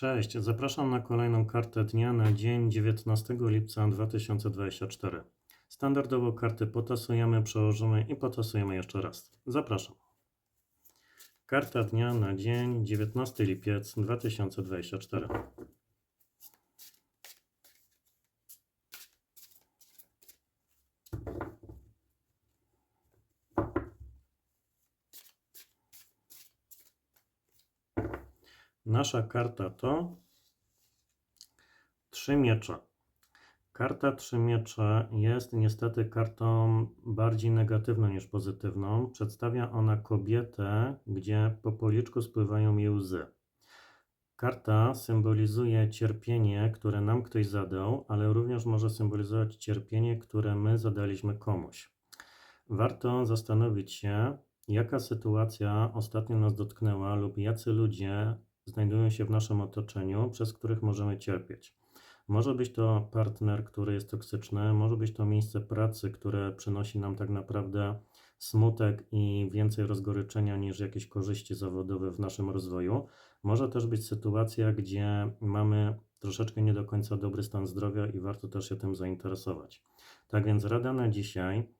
Cześć, zapraszam na kolejną kartę dnia na dzień 19 lipca 2024. Standardowo karty potasujemy, przełożymy i potasujemy jeszcze raz. Zapraszam. Karta dnia na dzień 19 lipiec 2024. Nasza karta to trzy miecze. Karta trzy miecze jest niestety kartą bardziej negatywną niż pozytywną. Przedstawia ona kobietę, gdzie po policzku spływają jej łzy. Karta symbolizuje cierpienie, które nam ktoś zadał, ale również może symbolizować cierpienie, które my zadaliśmy komuś. Warto zastanowić się, jaka sytuacja ostatnio nas dotknęła lub jacy ludzie znajdują się w naszym otoczeniu, przez których możemy cierpieć. Może być to partner, który jest toksyczny, może być to miejsce pracy, które przynosi nam tak naprawdę smutek i więcej rozgoryczenia niż jakieś korzyści zawodowe w naszym rozwoju. Może też być sytuacja, gdzie mamy troszeczkę nie do końca dobry stan zdrowia i warto też się tym zainteresować. Tak więc rada na dzisiaj.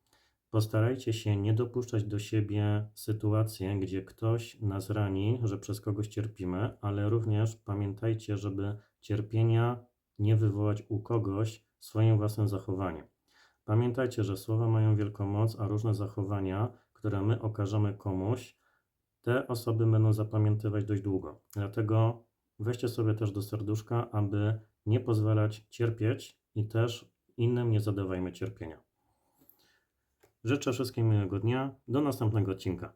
Postarajcie się nie dopuszczać do siebie sytuacji, gdzie ktoś nas rani, że przez kogoś cierpimy, ale również pamiętajcie, żeby cierpienia nie wywołać u kogoś swoim własnym zachowaniem. Pamiętajcie, że słowa mają wielką moc, a różne zachowania, które my okażemy komuś, te osoby będą zapamiętywać dość długo. Dlatego weźcie sobie też do serduszka, aby nie pozwalać cierpieć i też innym nie zadawajmy cierpienia. Życzę wszystkim miłego dnia. Do następnego odcinka.